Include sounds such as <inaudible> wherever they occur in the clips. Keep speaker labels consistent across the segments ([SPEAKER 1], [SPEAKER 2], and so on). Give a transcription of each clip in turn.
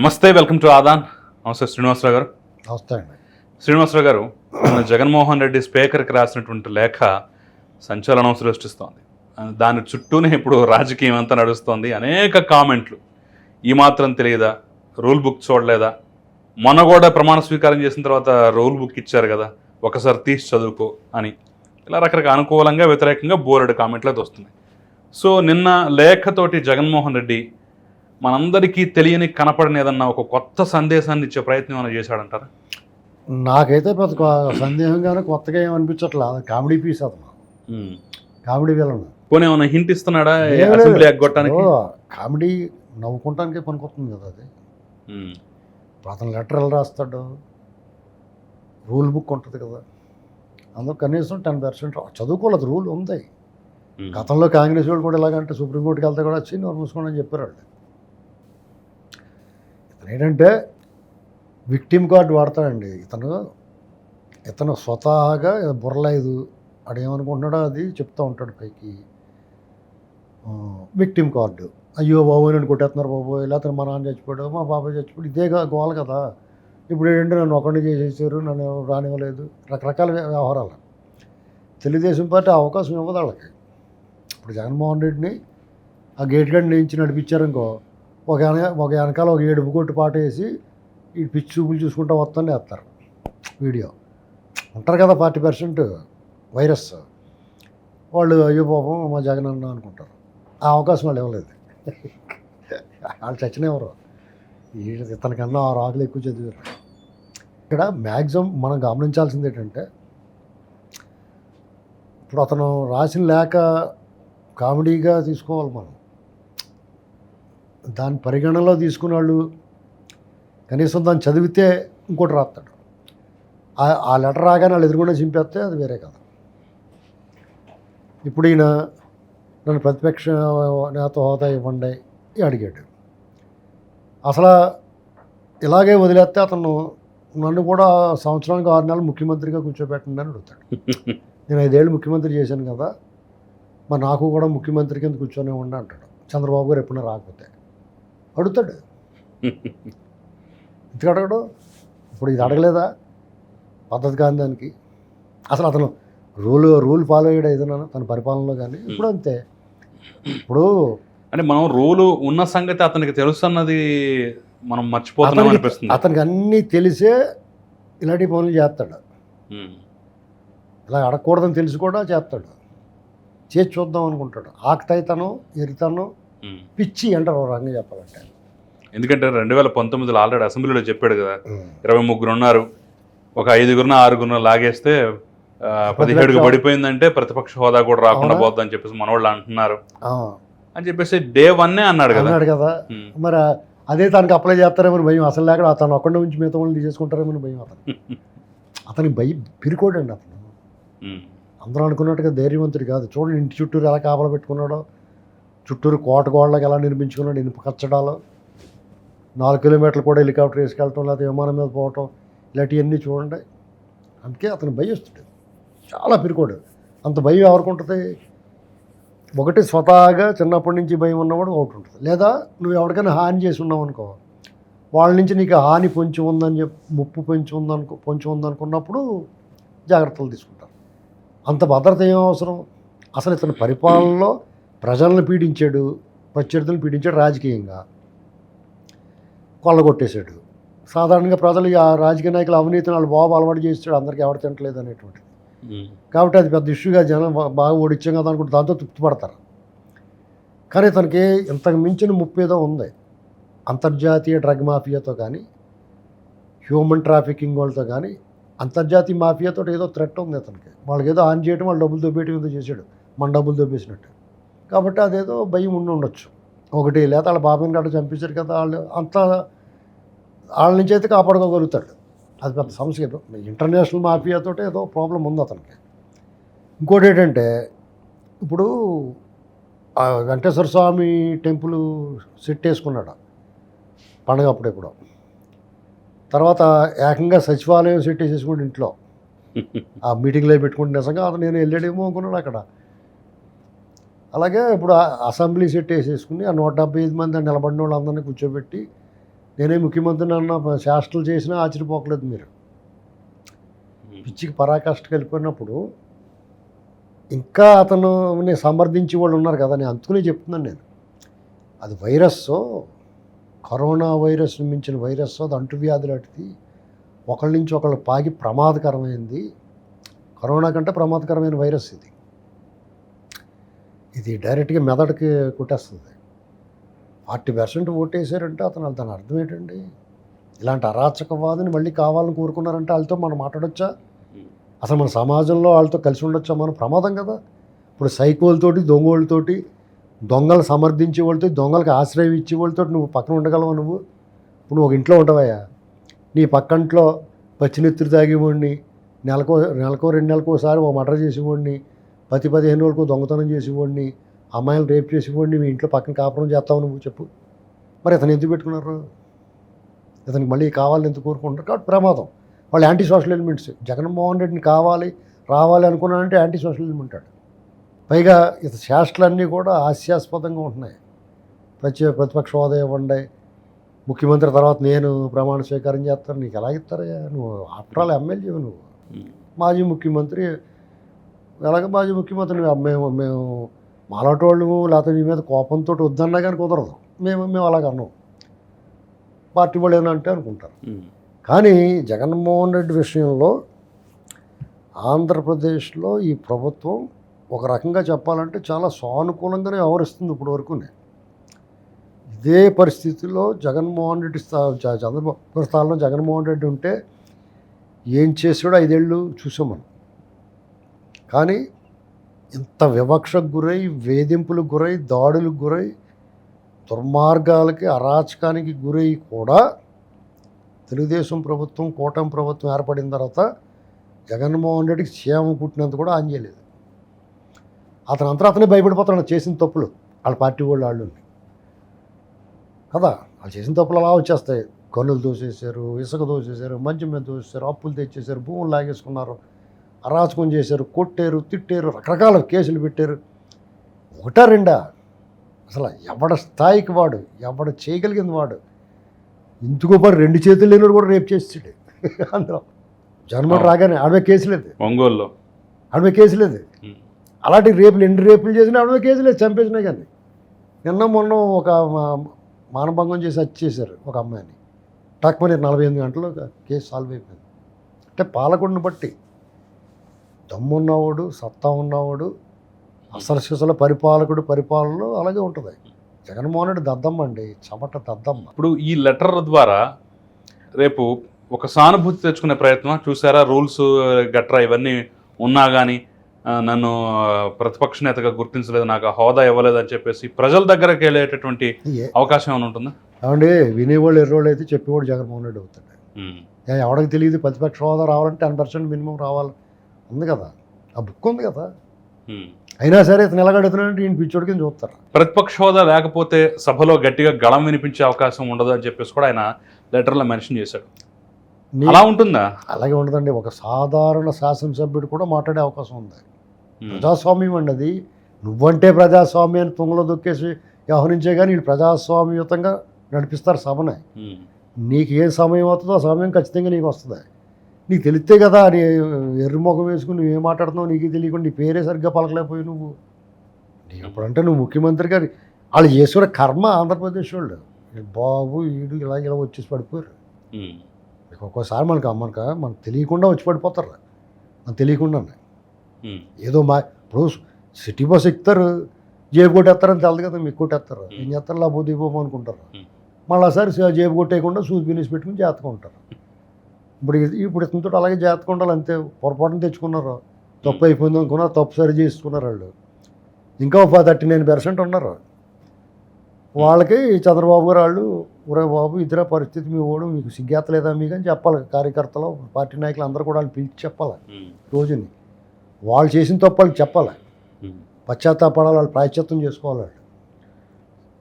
[SPEAKER 1] నమస్తే welcome to Aadan. నమస్తే శ్రీనివాసరావు గారు.
[SPEAKER 2] నమస్తే అండి.
[SPEAKER 1] శ్రీనివాసరావు గారు మన జగన్మోహన్ రెడ్డి స్పీకర్కి రాసినటువంటి లేఖ సంచలనం సృష్టిస్తోంది. దాని చుట్టూనే ఇప్పుడు రాజకీయం అంతా నడుస్తోంది. అనేక కామెంట్లు. ఈ మాత్రం తెలియదా? రూల్ బుక్ చూడలేదా? మొన్న కూడా ప్రమాణ స్వీకారం చేసిన తర్వాత రూల్ బుక్ ఇచ్చారు కదా ఒకసారి తీసి చదువుకో అని. ఇలా రకరకాల అనుకూలంగా వ్యతిరేకంగా బోలెడు కామెంట్లు అయితే వస్తున్నాయి సో నిన్న లేఖతోటి జగన్మోహన్ రెడ్డి మనందరికీ తెలియని కనపడని ఏదన్నా ఒక కొత్త సందేశాన్ని ఇచ్చే ప్రయత్నం ఏమైనా చేశాడంటారా?
[SPEAKER 2] నాకైతే పెద్ద సందేహంగానే కొత్తగా ఏమనిపించట్లా అది కామెడీ పీస్ అతను. Comedy villain.
[SPEAKER 1] పోనీ ఏమైనా హింట్ ఇస్తున్నాడా. అసెంబ్లీ ఎగ్గొట్టడానికి
[SPEAKER 2] కామెడీ నవ్వుకుంటానికే పనికొస్తుంది కదా అది. అతను లెటర్ ఎలా రాస్తాడు? రూల్ బుక్ ఉంటుంది కదా. అందులో కనీసం టెన్ పర్సెంట్ చదువుకోలేదు రూల్ ఉంది. గతంలో కాంగ్రెస్ వాళ్ళు కూడా ఎలాగంటే సుప్రీంకోర్టుకి వెళ్తే కూడా వచ్చి నోరు మూసుకోండి అని చెప్పారు వాళ్ళు. ఏంటంటే విక్టిమ్ కార్డు వాడతాడండి ఇతను ఇతను స్వతహాగా బుర్రలేదు వాడు ఏమనుకుంటున్నాడో అది చెప్తూ ఉంటాడు పైకి. Victim card. అయ్యో బాబు నేను కొట్టేస్తున్నారు బాబు ఇలా మా నాన్న చచ్చిపోయాడు మా బాబాయ్ చచ్చిపోయాడు ఇదే గోవాలి గోల కదా. ఇప్పుడు ఏంటంటే నన్ను ఒకటి చేసేసారు నన్ను రానివ్వలేదు రకరకాల వ్యవహారాలు. తెలుగుదేశం పార్టీ అవకాశం ఇవ్వదు వాళ్ళకి. ఇప్పుడు జగన్మోహన్ రెడ్డిని ఆ గేట్ గడి నుంచి నడిపించారనుకో ఒక వెన ఒక వెనకాల ఒక ఏడుపు కొట్టు పాట వేసి ఈ పిచ్చి చూపులు చూసుకుంటా వస్తానే వేస్తారు. వీడియో. ఉంటారు కదా ఫార్టీ పర్సెంట్ వైరస్. వాళ్ళు అయ్యో పాపం మా జగన్ అన్న అనుకుంటారు. ఆ అవకాశం వాళ్ళు ఇవ్వలేదు. వాళ్ళు చచ్చినవరు ఇతనికన్నా ఆరు ఆకులు ఎక్కువ చదివారు. ఇక్కడ మ్యాక్సిమం మనం గమనించాల్సింది ఏంటంటే ఇప్పుడు అతను రాసిన లేఖ కామెడీగా తీసుకోవాలి మనం. దాని పరిగణనలో తీసుకున్న వాళ్ళు కనీసం దాన్ని చదివితే ఇంకోటి రాస్తాడు. ఆ- ఆ లెటర్ రాగానే వాళ్ళు ఎదురుకుండా చింపేస్తే అది వేరే కదా ఇప్పుడు ఈయన నన్ను ప్రతిపక్ష నేత హోదా ఇవ్వండి అడిగాడు. అసలు ఇలాగే వదిలేస్తే అతను నన్ను కూడా సంవత్సరానికి ఆరు నెలలు ముఖ్యమంత్రిగా కూర్చోబెట్టండి అని అడుగుతాడు. నేను ఐదేళ్ళు ముఖ్యమంత్రి చేశాను కదా మరి నాకు కూడా ముఖ్యమంత్రి కింద కూర్చొని ఉండి అంటాడు. చంద్రబాబు గారు ఎప్పుడైనా రాకపోతే. అడుగుతాడు. ఎందుకు అడగడు? ఇప్పుడు ఇది అడగలేదా? పద్ధతి కాని దానికి. అసలు అతను రూల్ రూల్ ఫాలో అయ్యాడు ఏదైనా తన పరిపాలనలో కానీ? ఇప్పుడు అంతే. ఇప్పుడు
[SPEAKER 1] అంటే మనం రూలు ఉన్న సంగతి అతనికి తెలుస్తున్నది మనం మర్చిపోతున్నాం అనిపిస్తుంది.
[SPEAKER 2] అతనికి అన్నీ తెలిసే ఇలాంటి పనులు చేస్తాడు. ఇలా అడగకూడదని తెలిసి కూడా చేస్తాడు. చేసి చూద్దాం అనుకుంటాడు. ఆకతాయితనం ఎరితనం. పిచ్చి అంటారు ఒక రకంగా చెప్పాలంటే.
[SPEAKER 1] ఎందుకంటే రెండు వేల పంతొమ్మిదిలో ఆల్రెడీ అసెంబ్లీలో చెప్పాడు కదా ఇరవై ముగ్గురు ఉన్నారు ఒక ఐదుగురున ఆరుగురున లాగేస్తే పదిహేడుకు పడిపోయిందంటే ప్రతిపక్ష హోదా కూడా రాకుండా? పోద్దని చెప్పేసి మనోళ్ళు అంటున్నారు. అని చెప్పేసి డే వన్నే అన్నాడు కదా.
[SPEAKER 2] అన్నాడు కదా. మరి అదే తనకి అప్లై చేస్తారేమని భయం. అసలు లేక అతను ఒక్కడి నుంచి మిగతా వాళ్ళని తీసేసుకుంటారేమని భయం అతను <laughs> అతనికి భయం పిరికోడండి అతను. అందరూ అనుకున్నట్టుగా ధైర్యవంతుడు కాదు. చూడండి ఇంటి చుట్టూరు ఎలా కాపలా పెట్టుకున్నాడో. చుట్టూరు కోట గోడలకు ఎలా నిర్మించుకున్నాడు ఇనుప కచ్చడాలు నాలుగు కిలోమీటర్లు కూడా హెలికాప్టర్ వేసుకెళ్ళటం లేకపోతే విమానం మీద పోవటం ఇలాంటివన్నీ చూడండి. అందుకే అతను భయస్తుడు చాలా పిరికోడు. అంత భయం ఎవరికి ఉంటుంది? ఒకటి స్వతహాగా చిన్నప్పటి నుంచి భయం ఉన్నవాడు ఒకటి ఉంటుంది. లేదా నువ్వు ఎవరికైనా హాని చేసి ఉన్నావు అనుకో వాళ్ళ నుంచి నీకు హాని పొంచి ఉందని చెప్పి ముప్పు పొంచి ఉందనుకో పొంచి ఉందనుకున్నప్పుడు జాగ్రత్తలు తీసుకుంటారు. అంత భద్రత ఏం అవసరం? అసలు ఇతని పరిపాలనలో ప్రజలను పీడించాడు ప్రత్యర్థులను పీడించాడు రాజకీయంగా. కొల్లగొట్టేశాడు. సాధారణంగా ప్రజలు ఆ రాజకీయ నాయకులు అవినీతిని వాళ్ళు బాబు అలవాటు చేస్తాడు అందరికీ ఎవరు తింటలేదు అనేటువంటిది. కాబట్టి అది పెద్ద ఇష్యూగా జనం బాగా ఓడిచ్చాం కదా అనుకుంటే దాంతో తృప్తి పడతారు కానీ తనకి ఇంతకు మించిన ముప్పు ఏదో ఉంది. అంతర్జాతీయ డ్రగ్ మాఫియాతో కానీ హ్యూమన్ ట్రాఫికింగ్ వాళ్ళతో కానీ అంతర్జాతీయ మాఫియాతో ఏదో థ్రెట్ ఉంది అతనికి. వాళ్ళకి ఏదో ఆన్ చేయడం వాళ్ళు డబ్బులు దొబ్బేయటం ఏదో చేశాడు. మన డబ్బులు దొబ్బేసినట్టు. కాబట్టి అదేదో భయం ఉండి ఉండొచ్చు. ఒకటి లేదా వాళ్ళ బాబాయిని గట్ట చంపేశారు కదా వాళ్ళు అంత వాళ్ళ నుంచి అయితే కాపాడుకోగలుగుతాడు. అది పెద్ద సమస్య. ఇంటర్నేషనల్ మాఫియాతో ఏదో ప్రాబ్లం ఉంది అతనికి. ఇంకోటి ఏంటంటే ఇప్పుడు వెంకటేశ్వర స్వామి టెంపుల్ సెట్ వేసుకున్నాడు పండగ అప్పుడు ఇప్పుడు తర్వాత ఏకంగా సచివాలయం సెట్ వేసేసుకుంటే ఇంట్లో. <laughs> ఆ మీటింగ్లో పెట్టుకుంటే నిజంగా అతను నేను వెళ్ళాడేమో అనుకున్నాడు అక్కడ. అలాగే ఇప్పుడు అసెంబ్లీ సెట్ వేసేసుకుని ఆ నూట డెబ్బై ఐదు మంది నిలబడిన వాళ్ళందరినీ కూర్చోబెట్టి నేనే ముఖ్యమంత్రిని అన్న శాస్త్రాలు చేసినా ఆశ్చర్యపోకలేదు మీరు. పిచ్చికి పరాకాష్ఠకి వెళ్ళిపోయినప్పుడు ఇంకా అతను సమర్థించే వాళ్ళు ఉన్నారు కదా నేను అందుకునే చెప్తున్నాను నేను. అది వైరస్ కరోనా వైరస్ మించిన వైరస్ అది అంటువ్యాధి లాంటిది ఒకళ్ళ నుంచి ఒకళ్ళు పాకి ప్రమాదకరమైంది. కరోనా కంటే ప్రమాదకరమైన వైరస్ ఇది. ఇది డైరెక్ట్గా మెదడుకి కొట్టేస్తుంది. ఫార్టీ పర్సెంట్ ఓటేసారంటే అతను దాని అర్థం ఏంటండి? ఇలాంటి అరాచకవాదిని మళ్ళీ కావాలని కోరుకున్నారంటే వాళ్ళతో మనం మాట్లాడొచ్చా? అసలు మన సమాజంలో వాళ్ళతో కలిసి ఉండొచ్చా? మనం ప్రమాదం కదా. ఇప్పుడు సైకోలతోటి దొంగోళ్ళతోటి దొంగలు సమర్థించే వాళ్ళతో దొంగలకు ఆశ్రయం ఇచ్చే వాళ్ళతో నువ్వు పక్కన ఉండగలవా నువ్వు? ఇప్పుడు నువ్వు ఒక ఇంట్లో ఉండవయ్యా. నీ పక్కంట్లో పచ్చినెత్తురు తాగేవాడిని నెలకో నెలకో రెండు నెలకో ఒకసారి ఓ మర్డర్ చేసేవాడిని పది పదిహేను రోజులకు దొంగతనం చేసేవాడిని అమ్మాయిలు రేప్ చేసేవాడిని మీ ఇంట్లో పక్కన కాపురం చేస్తావు నువ్వు చెప్పు. మరి ఇతను ఎందుకు పెట్టుకున్నారు? ఇతనికి మళ్ళీ కావాలని ఎందుకు కోరుకుంటారు కాబట్టి ప్రమాదం. వాళ్ళు యాంటీ సోషల్ ఎలిమెంట్స్ జగన్మోహన్ రెడ్డిని కావాలి రావాలి అనుకున్నానంటే యాంటీ సోషల్ ఎలిమెంట్ అంటాడు పైగా ఇత శాస్త్రాలన్నీ కూడా హాస్యాస్పదంగా ఉంటున్నాయి. ప్రతి ప్రతిపక్ష హోదా ఇవ్వండి. ముఖ్యమంత్రి తర్వాత నేను ప్రమాణ స్వీకారం చేస్తాను. నీకు ఎలా ఇస్తారయ్యా? నువ్వు ఆఫ్టర్ ఆల్ ఎమ్మెల్యే నువ్వు. మాజీ ముఖ్యమంత్రి ఎలాగ మాజీ ముఖ్యమంత్రి మేము మేము మాలాటోళ్ళు లేకపోతే నీ మీద కోపంతో వద్దన్నా కానీ కుదరదు. మేము మేము అలాగ అన్నాం. పార్టీ వాళ్ళు ఏమంటే అనుకుంటారు. కానీ జగన్మోహన్ రెడ్డి విషయంలో ఆంధ్రప్రదేశ్లో ఈ ప్రభుత్వం ఒక రకంగా చెప్పాలంటే చాలా సానుకూలంగానే వ్యవహరిస్తుంది ఇప్పుడు వరకునే. ఇదే పరిస్థితిలో జగన్మోహన్ రెడ్డి చంద్రబాబు స్థానంలో జగన్మోహన్ రెడ్డి ఉంటే ఏం చేసాడో ఐదేళ్ళు చూసాం మనం. కానీ ఇంత వివక్షకు గురై వేధింపులకు గురై దాడులకు గురై దుర్మార్గాలకి అరాచకానికి గురై కూడా తెలుగుదేశం ప్రభుత్వం కూటమి ప్రభుత్వం ఏర్పడిన తర్వాత జగన్మోహన్ రెడ్డికి క్షేమం పుట్టినంత కూడా ఆన్ చేయలేదు. అతను అంతా అతనే భయపడిపోతున్నాడు చేసిన తప్పులు. వాళ్ళ పార్టీ వాళ్ళు వాళ్ళు కదా వాళ్ళు చేసిన తప్పులు అలా వచ్చేస్తాయి. కన్నులు దోసేశారు ఇసుక దోసేశారు మంచి మీద దోసేశారు అప్పులు తెచ్చేశారు భూములు లాగేసుకున్నారు. అరాచకం చేశారు కొట్టారు తిట్టారు రకరకాల కేసులు పెట్టారు. ఒకటా రెండా? అసలు ఎవడ స్థాయికి వాడు ఎవడ చేయగలిగింది వాడు? ఇందుకో పని రెండు చేతులు లేనివాడు కూడా రేపు చేసాడు అందులో జన్మడు రాగానే ఆడమే కేసు లేదు.
[SPEAKER 1] ఒంగోలులో.
[SPEAKER 2] ఆడమే కేసు లేదు. అలాంటి రేపులు ఎన్ని రేపులు చేసినా ఆడమే కేసు లేదు చంపేసినా కానీ నిన్న మొన్న ఒక మానభంగం చేసి చేశారు ఒక అమ్మాయిని. టక్మని నలభై ఎనిమిది గంటల్లో ఒక కేసు సాల్వ్ అయిపోయింది. అంటే పాలకుడిని బట్టి దమ్మున్నవాడు సత్తా ఉన్నవాడు అసలు సిసల పరిపాలకుడు పరిపాలనలో అలాగే ఉంటుంది. జగన్మోహన్ రెడ్డి దద్దమ్మ అండి చమట దద్దమ్మ.
[SPEAKER 1] ఇప్పుడు ఈ లెటర్ ద్వారా రేపు ఒక సానుభూతి తెచ్చుకునే ప్రయత్నం చూసారా రూల్స్ గట్రా ఇవన్నీ ఉన్నా కానీ నన్ను ప్రతిపక్ష నేతగా గుర్తించలేదు నాకు హోదా ఇవ్వలేదు అని చెప్పేసి ప్రజల దగ్గరకు వెళ్ళేటటువంటి అవకాశం ఏమైనా ఉంటుందా?
[SPEAKER 2] ఏమండి వినేవాళ్ళు ఎర్రోళ్ళు అయితే చెప్పేవాడు జగన్మోహన్ రెడ్డి అవుతాడు. ఎవడికి తెలియదు ప్రతిపక్ష హోదా రావాలంటే టెన్ పర్సెంట్ మినిమం రావాలి. ఉంది కదా. ఆ బుక్ ఉంది కదా. అయినా సరే ఇతను ఎలాగడుతున్నాడంటే ఈయన పిచ్చోడి కింద చూస్తారు.
[SPEAKER 1] ప్రతిపక్ష హోదా లేకపోతే సభలో గట్టిగా గళం వినిపించే అవకాశం ఉండదు అని చెప్పేసి కూడా ఆయన లెటర్లో మెన్షన్ చేశాడు. అలా ఉంటుందా?
[SPEAKER 2] అలాగే ఉండదండి ఒక సాధారణ శాసనసభ్యుడు కూడా మాట్లాడే అవకాశం ఉంది. ప్రజాస్వామ్యం అండి అది నువ్వంటే ప్రజాస్వామ్యాన్ని తుంగలో దొక్కేసి వ్యవహరించే కానీ వీళ్ళు ప్రజాస్వామ్యయుతంగా నడిపిస్తారు సభనే. నీకు ఏ సమయం అవుతుందో ఆ సమయం ఖచ్చితంగా నీకు వస్తుంది. నీకు తెలిస్తే కదా నీ ఎర్రముఖం వేసుకుని నువ్వు ఏం మాట్లాడుతున్నావు నీకు తెలియకుండా నీ పేరే సరిగ్గా పలకలేకపోయి నువ్వు. నీకు అప్పుడంటే నువ్వు ముఖ్యమంత్రి గారి వాళ్ళు చేసిన కర్మ ఆంధ్రప్రదేశ్ వాళ్ళు. బాబు ఈడు ఇలా ఇలా వచ్చేసి పడిపోయారు. మీకు ఒక్కోసారి మనకు మనకు మనకు తెలియకుండా వచ్చి పడిపోతారు. మనకు తెలియకుండానే.
[SPEAKER 1] ఉమ్.
[SPEAKER 2] ఏదో మా ఇప్పుడు సిటీ బస్ ఎక్కుతారు జేబు కొట్టేస్తారని తెలదు కదా మీకు కొట్టేస్తారు. ఏం చేస్తారు? లేకపోతే ఇవ్వము అనుకుంటారు.
[SPEAKER 1] Hmm.
[SPEAKER 2] మళ్ళీ సరే జేబు కొట్టేయకుండా సూది బినీస్ పెట్టుకుని జాతకం ఉంటారు. ఇప్పుడు ఇది- ఇప్పుడు ఇతనితో అలాగే జాతకం ఉండాలి అంతే. పొరపాటున తెచ్చుకున్నారు. తప్పు అయిపోయింది అనుకున్నారు తప్పు సరి చేసుకున్నారు వాళ్ళు. ఇంకా థర్టీ నైన్ పర్సెంట్ ఉన్నారు. వాళ్ళకి చంద్రబాబు గారు వాళ్ళు ఒరే బాబు ఇద్దరే పరిస్థితి మీ ఓడు మీకు సిగ్గేత్తలేదా మీకు? అని చెప్పాలి. కార్యకర్తలు పార్టీ నాయకులు అందరూ కూడా వాళ్ళు పిలిచి చెప్పాలి. రోజుని. వాళ్ళు చేసిన తప్పు వాళ్ళకి చెప్పాలి. పశ్చాత్తాపడాలి వాళ్ళు ప్రాయశ్చిత్తం చేసుకోవాలి వాళ్ళు.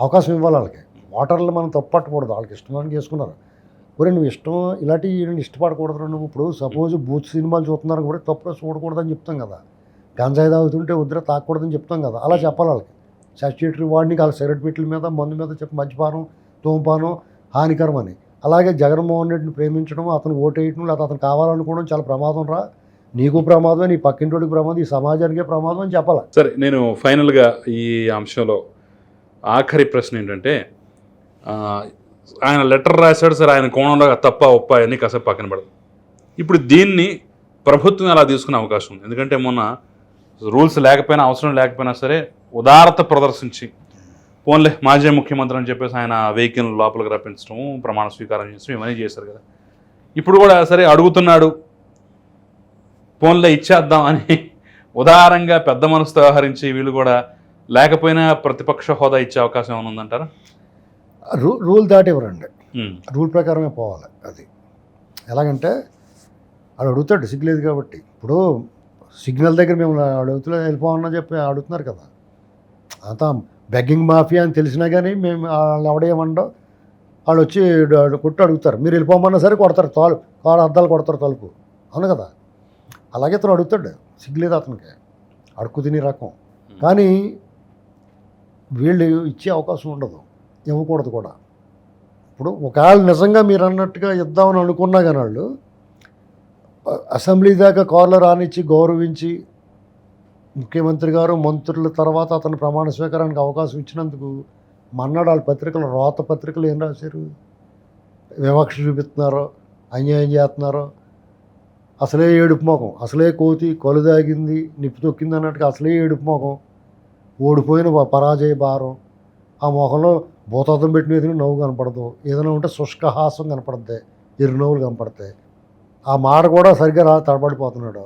[SPEAKER 2] అవకాశం ఇవ్వాలి వాళ్ళకి. ఓటర్లు మనం తప్పు పట్టకూడదు. వాళ్ళకి ఇష్టమని చేసుకున్నారు. ఒరే నువ్వు ఇష్టం ఇలాంటి ఇష్టపడకూడదు నువ్వు. ఇప్పుడు సపోజ్ బూత్ సినిమాలు చూస్తున్నారు కూడా తప్పుగా చూడకూడదని చెప్తాం కదా. గంజాయి తాగుతుంటే వద్దురా తాగకూడదని చెప్తాం కదా. అలా చెప్పాలి వాళ్ళకి. సబ్స్టిట్యూటరీ వాడిని వాళ్ళ సిగరెట్ పెట్టిల మీద మందు మీద చెప్పి మద్యపానం హానికరం అని. అలాగే జగన్మోహన్ రెడ్డిని ప్రేమించడం అతను ఓటేయటం లేకపోతే అతను కావాలనుకోవడం చాలా ప్రమాదం రా. నీకు ప్రమాదం నీ పక్కింటోడికి ప్రమాదం ఈ సమాజానికే ప్రమాదం అని చెప్పాలి?
[SPEAKER 1] సరే నేను ఫైనల్గా ఈ అంశంలో ఆఖరి ప్రశ్న ఏంటంటే ఆయన లెటర్ రాశాడు సరే ఆయన కోణంలో తప్ప ఒప్ప అని కాసేపు పక్కన పడదు. ఇప్పుడు దీన్ని ప్రభుత్వం ఎలా తీసుకునే అవకాశం ఉంది? ఎందుకంటే మొన్న రూల్స్ లేకపోయినా అవసరం లేకపోయినా సరే ఉదారత ప్రదర్శించి పోన్లే మాజీ ముఖ్యమంత్రి అని చెప్పేసి ఆయన వెహికల్ లోపలికి రప్పించడం ప్రమాణ స్వీకారం చేసడం ఇవన్నీ చేశారు కదా. ఇప్పుడు కూడా సరే అడుగుతున్నాడు పోన్లే ఇచ్చేద్దాం అని ఉదారంగా పెద్ద మనసుతో వ్యవహరించి వీళ్ళు కూడా లేకపోయినా ప్రతిపక్ష హోదా ఇచ్చే అవకాశం ఏమైనా ఉందంటారా?
[SPEAKER 2] రూ రూల్ దాటి ఇవ్వరండి
[SPEAKER 1] ఉమ్,
[SPEAKER 2] రూల్ ప్రకారమే పోవాలి అది. ఎలాగంటే వాడు అడుగుతాడు సిగ్గులేదు కాబట్టి. ఇప్పుడు సిగ్నల్ దగ్గర మేము అడుగుతులే వెళ్ళిపోమన్నా చెప్పి అడుగుతున్నారు కదా. అంతా బెగ్గింగ్ మాఫియా అని తెలిసినా కానీ మేము వాళ్ళు ఎవడేయమండో వాళ్ళు వచ్చి కొట్టి అడుగుతారు. మీరు వెళ్ళిపోమన్నా సరే కొడతారు తోలు కాడు అద్దాలు కొడతారు తలుపు. అవును కదా. అలాగే అతను అడుగుతాడు. సిగ్గులేదు అతనికి. అడుక్కు తినే రకం. కానీ వీళ్ళు ఇచ్చే అవకాశం ఉండదు. ఇవ్వకూడదు కూడా. ఇప్పుడు ఒకవేళ నిజంగా మీరు అన్నట్టుగా ఇద్దామని అనుకున్నా కానీ వాళ్ళు అసెంబ్లీ దాకా కార్లు రానిచ్చి గౌరవించి ముఖ్యమంత్రి గారు మంత్రుల తర్వాత అతను ప్రమాణ స్వీకారానికి అవకాశం ఇచ్చినందుకు మన్నాడు వాళ్ళ పత్రికలు రోత పత్రికలు ఏం రాశారు? వివక్ష చూపిస్తున్నారో అన్యాయం చేస్తున్నారో? అసలే ఏడుపు మొఖం అసలే కోతి కొలు దాగింది నిప్పు తొక్కింది అన్నట్టుగా అసలే ఏడుపు మొఖం ఓడిపోయిన పరాజయ భారం. ఆ మొఖంలో భూతత్వం పెట్టిన ఎదురు నవ్వు కనపడదు. ఏదైనా ఉంటే శుష్కహాసం కనపడుద్ది. ఎరు నవ్వులు కనపడతాయి. ఆ మాట కూడా సరిగ్గా రా తడబడిపోతున్నాడు.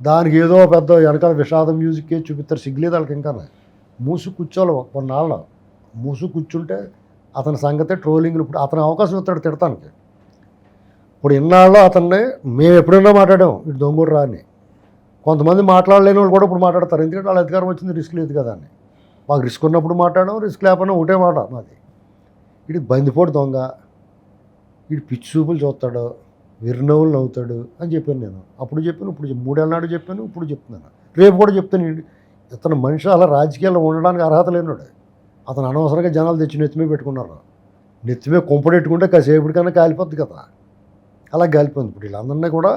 [SPEAKER 2] దానికి ఏదో పెద్ద వెనకాల విషాదం మ్యూజిక్ చూపిస్తారు? సిగ్గులేదు వాళ్ళకి ఇంకా. మూసు కూర్చోవాలి కొన్నాళ్ళు మూసు కూర్చుంటే అతని సంగతే ట్రోలింగ్లు ఇప్పుడు అతని అవకాశం ఇస్తాడు తిడతానికి. ఇప్పుడు ఇన్నాళ్ళు అతన్ని మేము ఎప్పుడైనా మాట్లాడాం ఇటు దొంగూరు రాని కొంతమంది మాట్లాడలేని వాళ్ళు కూడా ఇప్పుడు మాట్లాడతారు. ఎందుకంటే వాళ్ళ అధికారం వచ్చింది రిస్క్ లేదు కదా అని. మాకు రిస్క్ ఉన్నప్పుడు మాట్లాడడం రిస్క్ లేకపోయినా ఒకటే మాట మాది. ఇటు బందిపోటు దొంగ ఇటు పిచ్చి చూపులు చూస్తాడు విరునవ్వులు నవ్వుతాడు అని చెప్పాను నేను. అప్పుడు చెప్పాను ఇప్పుడు మూడేళ్ళ నాడు చెప్పాను ఇప్పుడు చెప్తున్నాను. రేపు కూడా చెప్తాను ఇతను మనిషి అలా రాజకీయాల్లో ఉండడానికి అర్హత లేనాడు అతను అనవసరంగా జనాలు తెచ్చి నెత్తిమే పెట్టుకున్నారు. నెత్తిమే కుంపడెట్టుకుంటే కాసేపటికన్నా కాలిపోద్ది కదా. అలా కాలిపోయింది. ఇప్పుడు వీళ్ళందరినీ కూడా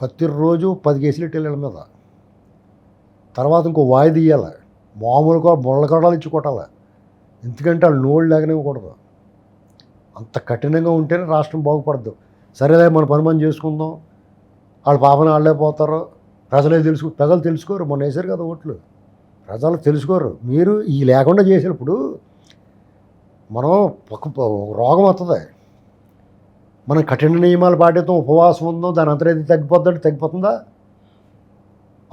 [SPEAKER 2] ప్రతిరోజు పది కేసులు ఇట్టేళ్ళ మీద. తర్వాత ఇంకో వాయి తీయాలి మామూలుగా ముళ్ళకడాలు ఇచ్చి కొట్టాలి. ఎందుకంటే వాళ్ళు నోళ్ళు లేకనివ్వకూడదు అంత కఠినంగా ఉంటేనే రాష్ట్రం బాగుపడదు సరేలే మన పని మనం చేసుకుందాం. వాళ్ళ పాపన వాళ్ళే పోతారు. ప్రజలే తెలుసు ప్రజలు తెలుసుకోరు. మొన్న వేసారు కదా ఓట్లు. ప్రజలు తెలుసుకోరు. మీరు ఈ లేకుండా చేసినప్పుడు మనం రోగం వస్తుంది మనం కఠిన నియమాలు పాటిద్దాం ఉపవాసం ఉందాం దాని అంతరేది ఏది తగ్గిపోద్దంటే తగ్గిపోతుందా?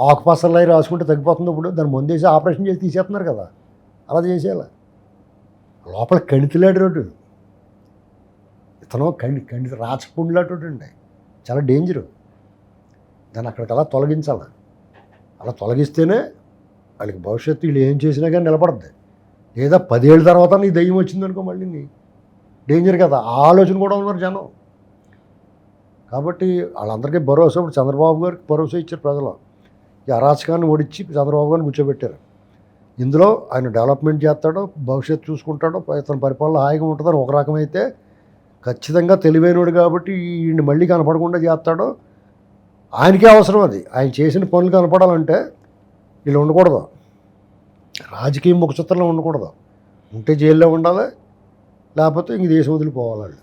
[SPEAKER 2] ఆకుపసలు అవి రాసుకుంటే తగ్గిపోతుంది ఇప్పుడు. దాన్ని ముందేసి ఆపరేషన్ చేసి తీసేస్తున్నారు కదా. అలా చేసేయాలి? లోపల కణితిలాడు రోడ్డు. ఇతను కండి కండి రాచపుండ్లాంటి చాలా డేంజరు. దాన్ని అక్కడికి అలా తొలగించాలి. అలా తొలగిస్తేనే వాళ్ళకి భవిష్యత్తు వీళ్ళు ఏం చేసినా కానీ నిలబడద్ది. లేదా పదేళ్ళ తర్వాత నీ దయ్యం వచ్చిందనుకో మళ్ళీ నీ. డేంజర్ కదా. ఆ ఆలోచన కూడా ఉన్నారు జనం. కాబట్టి వాళ్ళందరికీ భరోసా. ఇప్పుడు చంద్రబాబు గారికి భరోసా ఇచ్చారు ప్రజలు. ఈ అరాచకాన్ని ఓడించి చంద్రబాబు గారిని కూర్చోబెట్టారు. ఇందులో ఆయన డెవలప్మెంట్ చేస్తాడో భవిష్యత్తు చూసుకుంటాడో ఇతని పరిపాలన హాయిగా ఉంటుందని ఒక రకమైతే ఖచ్చితంగా తెలివైనడు కాబట్టి ఈయన మళ్ళీ కనపడకుండా చేస్తాడో ఆయనకే అవసరం అది. ఆయన చేసిన పనులు కనపడాలంటే వీళ్ళు ఉండకూడదు. రాజకీయం ముఖ చిత్రంలో ఉండకూడదు. ఉంటే జైల్లో ఉండాలి లేకపోతే ఇంక దేశం వదిలిపోవాలి వాళ్ళు.